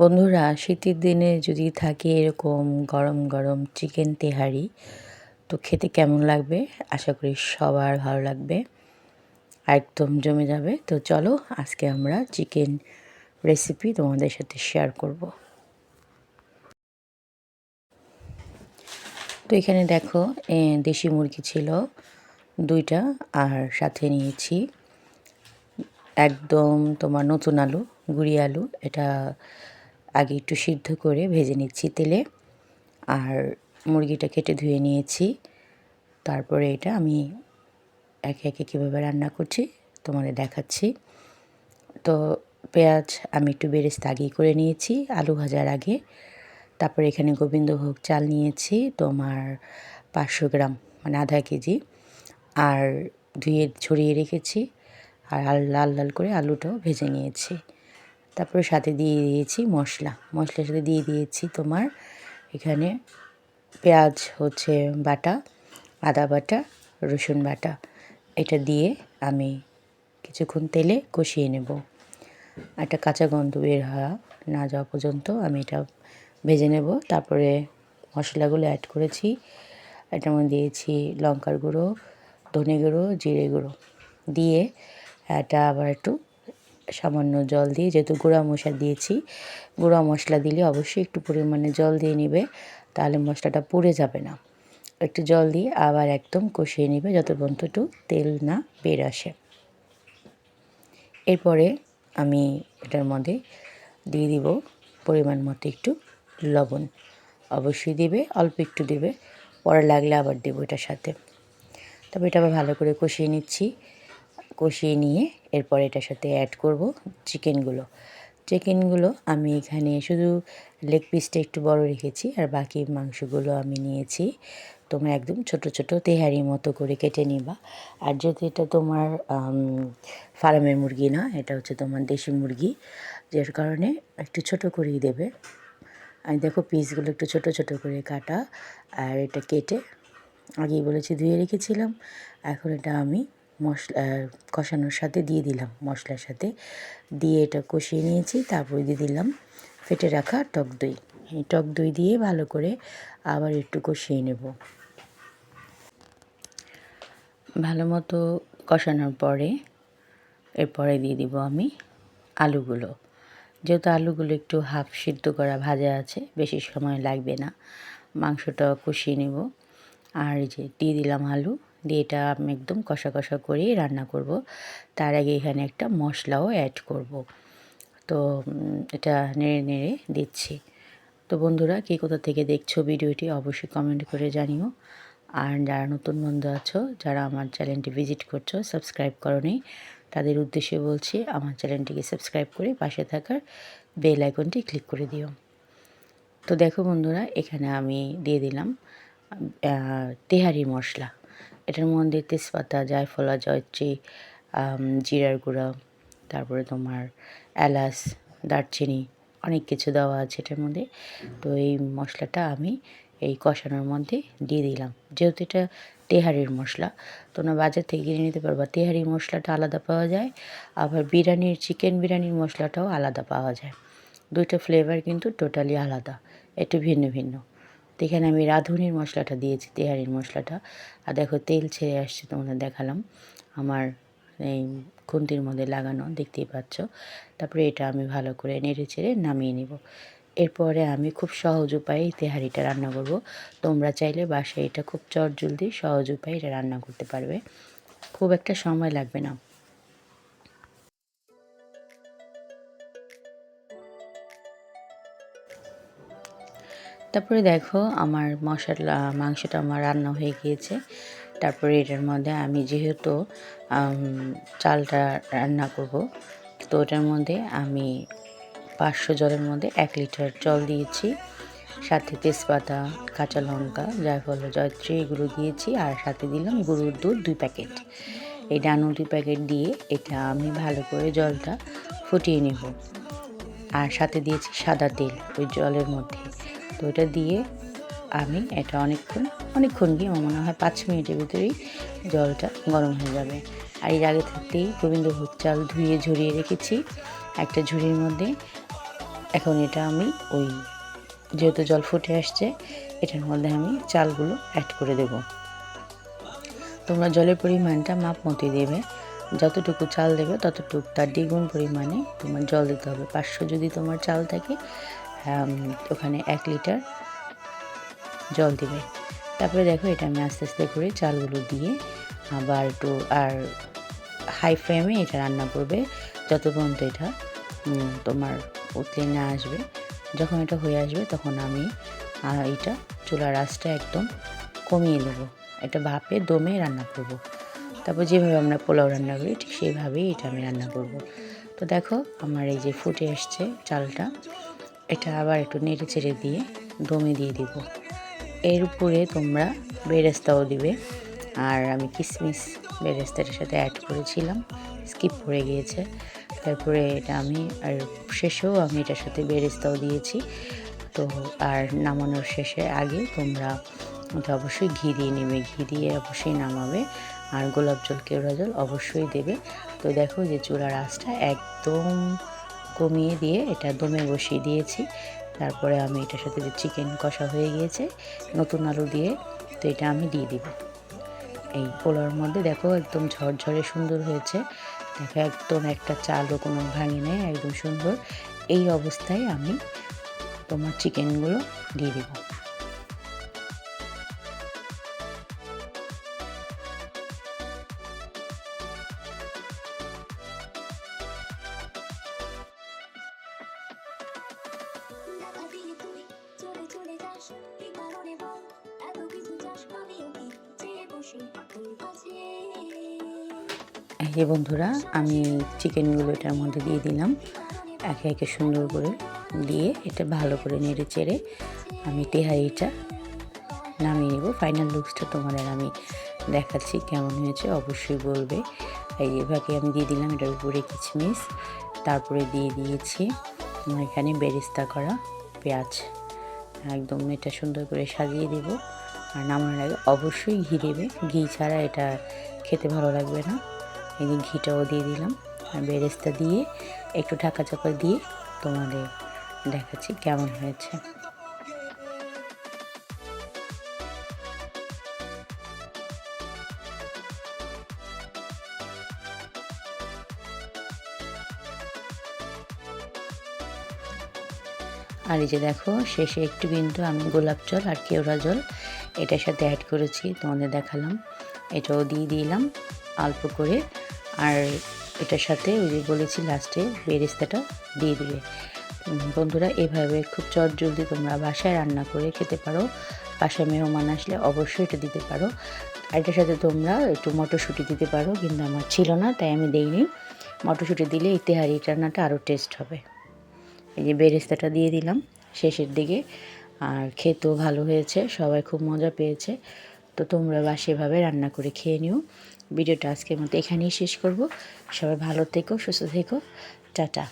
বন্ধুরা, শীতের দিনে যদি থাকে এরকম গরম গরম চিকেন তেহারি, তো খেতে কেমন লাগবে? আশা করি সবার ভালো লাগবে। একদম জমে যাবে। তো চলো, আজকে আমরা চিকেন রেসিপি তোমাদের সাথে শেয়ার করব। তো এখানে দেখো দেশি মুরগি ছিল দুইটা, আর সাথে নিয়েছি একদম তোমার নতুন আলু, গুড়ি আলু। এটা আগে একটু সিদ্ধ করে ভেজে নিচ্ছি তেলে। আর মুরগিটা কেটে ধুয়ে নিয়েছি। তারপরে এটা আমি একে একে কীভাবে রান্না করছি তোমাদের দেখাচ্ছি। তো পেঁয়াজ আমি একটু বেরেস্তা আগেই করে নিয়েছি আলু ভাজার আগে। তারপরে এখানে গোবিন্দভোগ চাল নিয়েছি তোমার পাঁচশো গ্রাম মানে আধা কেজি। আর ধুয়ে ছড়িয়ে রেখেছি। আর লাল লাল করে আলুটাও ভেজে নিয়েছি। তারপরে সাথে দিয়ে দিয়েছি মশলা। মশলার সাথে দিয়ে দিয়েছি তোমার এখানে পেঁয়াজ, হচ্ছে বাটা, আদা বাটা, রসুন বাটা। এটা দিয়ে আমি কিছুক্ষণ তেলে কষিয়ে নেব। একটা কাঁচা গন্ধ বের হওয়া না যাওয়া পর্যন্ত আমি এটা ভেজে নেব। তারপরে মশলাগুলো অ্যাড করেছি। এটার মধ্যে দিয়েছি লঙ্কার গুঁড়ো, ধনে গুঁড়ো, জিরে গুঁড়ো। দিয়ে এটা আবার একটু সামান্য জল দিয়ে, যেহেতু গুঁড়া মশলা দিয়েছি, গুঁড়া মশলা দিলে অবশ্যই একটু পরিমাণে জল দিয়ে নেবে, তাহলে মশলাটা পুড়ে যাবে না। একটু জল দিয়ে আবার একদম কষিয়ে নেবে, যত পর্যন্ত একটু তেল না বের আসে। এরপরে আমি এটার মধ্যে দিয়ে দিব পরিমাণ মতো একটু লবণ। অবশ্যই দিবে, অল্প একটু দিবে, পরে লাগলে আবার দেবো এটার সাথে। তবে এটা আবার ভালো করে কষিয়ে নিচ্ছি। কষিয়ে নিয়ে এরপর এটার সাথে অ্যাড করব চিকেনগুলো চিকেনগুলো আমি এখানে শুধু লেগ পিসটা একটু বড় রেখেছি আর বাকি মাংসগুলো আমি নিয়েছি। তোমরা একদম ছোট ছোট তেহারি মতো করে কেটে নিবা। আর যেহেতু এটা তোমার ফার্মের মুরগি না, এটা হচ্ছে তোমার দেশি মুরগি, যার কারণে একটু ছোট করেই দেবে। আমি দেখো পিসগুলো একটু ছোট ছোট করে কাটা। আর এটা কেটে আগেই বলেছি ধুয়ে রেখেছিলাম। এখন এটা আমি মশলা কষানোর সাথে দিয়ে দিলাম মশলার সাথে। দিয়ে এটা কষিয়ে নিয়েছি, তারপরে দিয়ে দিলাম ফেটে রাখা টক দই। এই টক দই দিয়ে ভালো করে আবার একটু কষিয়ে নেব। ভালো মতো কষানোর পরে এরপরে দিয়ে দিব আমি আলুগুলো। যেহেতু আলুগুলো একটু হাফ সিদ্ধ করা ভাজা আছে, বেশি সময় লাগবে না মাংসটা কষিয়ে নেব। আর যে দিয়ে দিলাম আলু দিয়ে এটা আমি একদম কষা কষা করেই রান্না করব। তার আগে এখানে একটা মশলাও অ্যাড করব। তো এটা নেড়ে নেড়ে দিচ্ছি। তো বন্ধুরা, কে কোথা থেকে দেখছ ভিডিওটি অবশ্যই কমেন্ট করে জানিও। আর যারা নতুন বন্ধু আছো, যারা আমার চ্যানেলটি ভিজিট করছ সাবস্ক্রাইব করনি, তাদের উদ্দেশ্যে বলছি, আমার চ্যানেলটিকে সাবস্ক্রাইব করে পাশে থাকার বেল আইকনটি ক্লিক করে দিও। তো দেখো বন্ধুরা, এখানে আমি দিয়ে দিলাম তেহারি মশলা। এটার মধ্যে তেজপাতা, জায়ফলা, জয়ত্রী জিরার গুঁড়া, তারপরে তোমার এলাচ, দারচিনি অনেক কিছু দেওয়া আছে এটার মধ্যে। তো এই মশলাটা আমি এই কষানোর মধ্যে দিয়ে দিলাম। যেহেতু এটা তেহারির মশলা, তোমরা বাজার থেকে কিনে নিতে পারবা। তেহারি মশলাটা আলাদা পাওয়া যায়, আবার বিরিয়ানির, চিকেন বিরিয়ানির মশলাটাও আলাদা পাওয়া যায়। দুইটা ফ্লেভার কিন্তু টোটালি আলাদা, একটু ভিন্ন ভিন্ন। এখানে আমি রাঁধুনির মশলাটা দিয়েছি, তেহারির মশলাটা। আর দেখো তেল ছেড়ে আসছে তোমাদের দেখালাম। আমার এই খুন্তির মধ্যে লাগানো, দেখতেই পাচ্ছ। তারপরে এটা আমি ভালো করে নেড়ে ছেড়ে নামিয়ে নেব। এরপরে আমি খুব সহজ উপায়ে তেহারিটা রান্না করব। তোমরা চাইলে বাসায় এটা খুব চট জলদি সহজ উপায়ে এটা রান্না করতে পারবে। খুব একটা সময় লাগবে না। তারপরে দেখো আমার মশলা, মাংসটা আমার রান্না হয়ে গিয়েছে। তারপরে এটার মধ্যে আমি যেহেতু চালটা রান্না করব, তো ওটার মধ্যে আমি পাঁচশো জলের মধ্যে এক লিটার জল দিয়েছি, সাথে তেজপাতা, কাঁচা লঙ্কা জায়ফল জয়ত্রী এগুলো দিয়েছি, আর সাথে দিলাম গরুর দুধ দুই প্যাকেট। এই ডানো দুই প্যাকেট দিয়ে এটা আমি ভালো করে জলটা ফুটিয়ে নেব। আর সাথে দিয়েছি সাদা তেল ওই জলের মধ্যে। তো এটা দিয়ে আমি এটা অনেকক্ষণ অনেকক্ষণ গিয়ে আমার মনে হয় পাঁচ মিনিটের ভিতরেই জলটা গরম হয়ে যাবে। আর এর আগে থাকতেই গোবিন্দভোগ চাল ধুয়ে ঝরিয়ে রেখেছি। একটা ঝুড়ির মধ্যে এখন এটা আমি ওই যেহেতু জল ফুটে আসছে, এটার মধ্যে আমি চালগুলো অ্যাড করে দেব। তোমরা জলের পরিমাণটা মাপ মতো দেবে। যতটুকু চাল দেবে ততটুকু তার দ্বিগুণ পরিমাণে তোমার জল দিতে হবে। পাঁচশো যদি তোমার চাল থাকে ওখানে এক লিটার জল দেবে তারপরে দেখো এটা আমি আস্তে আস্তে করে চালগুলো দিয়ে আবার একটু, আর হাই ফ্লেমে এটা রান্না করবে যত পর্যন্ত এটা তোমার উতলে না আসবে যখন এটা হয়ে আসবে তখন আমি এটা চুলার আঁচটা একদম কমিয়ে দেব এটা ভাপে দমে রান্না করব। তারপর যেভাবে আমরা পোলাও রান্না করি ঠিক সেইভাবেই এটা আমি রান্না করব। তো দেখো আমার এই যে ফুটে এসছে চালটা এটা আবার একটু নেড়ে চেড়ে দিয়ে দমে দিয়ে দিব। এর উপরে তোমরা বেরেস্তাও দিবে। আর আমি কিসমিস বেরেস্তাটার সাথে অ্যাড করেছিলাম। স্কিপ করে গিয়েছে। তারপরে এটা আমি, আর শেষেও আমি এটার সাথে বেরেস্তাও দিয়েছি। তো আর নামানোর শেষে আগে তোমরা ওটা অবশ্যই ঘি দিয়ে নেবে। ঘি দিয়ে অবশ্যই নামাবে। আর গোলাপ জল, কেওড়া জল অবশ্যই দেবে। তো দেখো যে চুলার আঁচটা একদম কমিয়ে দিয়ে এটা দমে বসিয়ে দিয়েছি। তারপরে আমি এটার সাথে যে চিকেন কষা হয়ে গিয়েছে, নতুন আলু দিয়ে, তো এটা আমি দিয়ে দিব। এই পোলার মধ্যে দেখো একদম ঝরঝরে সুন্দর হয়েছে। দেখো একদম একটা চালও কোনো ভাঙে নেই, একদম সুন্দর। এই অবস্থায় আমি তোমার চিকেনগুলো দিয়ে দিব। এই বন্ধুরা, আমি চিকেনগুলো এটার মধ্যে দিয়ে দিলাম। একে একে সুন্দর করে দিয়ে এটা ভালো করে নেড়ে চেড়ে আমি তেহারিটা নামিয়ে নেব। ফাইনাল লুকসটা তোমাদের আমি দেখাচ্ছি কেমন হয়েছে, অবশ্যই বলবে। এই এভাবে আমি দিয়ে দিলাম, এটার উপরে কিচমিচ তারপরে দিয়ে দিয়েছি এখানে বেরিস্তা করা পেঁয়াজ। একদম এটা সুন্দর করে সাজিয়ে দেব। আর নামানোর আগে অবশ্যই ঘি দেবে। ঘি ছাড়া এটা খেতে ভালো লাগবে না। এই যে ঘিটাও দিয়ে দিলাম আর বেরেস্তা দিয়ে, একটু ঢাকা চাপা দিয়ে তোমাদের দেখাচ্ছি কেমন হয়েছে। আর এই যে দেখো, শেষে একটু কিন্তু আমি গোলাপ জল আর কেওড়া জল এটার সাথে অ্যাড করেছি, তোমাদের দেখালাম। এটাও দিয়ে দিলাম, অল্প করে আর এটার সাথে ওই যে বলেছি লাস্টে বেরেস্তাটা দিয়ে দিবে বন্ধুরা, এভাবে খুব চট জলদি তোমরা বাসায় রান্না করে খেতে পারো। বাসায় মেহমান আসলে অবশ্যই এটা দিতে পারো। আর এটার সাথে তোমরা একটু মটরশুঁটি দিতে পারো, কিন্তু আমার ছিল না, তাই আমি দেইনি। মটরশুঁটি দিলে এই তেহারি রান্নাটা আরও টেস্ট হবে। এই যে বেরেস্তাটা দিয়ে দিলাম শেষের দিকে। আর খেতেও ভালো হয়েছে, সবাই খুব মজা পেয়েছে। তো তোমরা বা সেভাবে রান্না করে খেয়ে নিও। ভিডিওটা আজকের মতো এখানেই শেষ করব। সবাই ভালো থেকো সুস্থ থেকো। টাটা।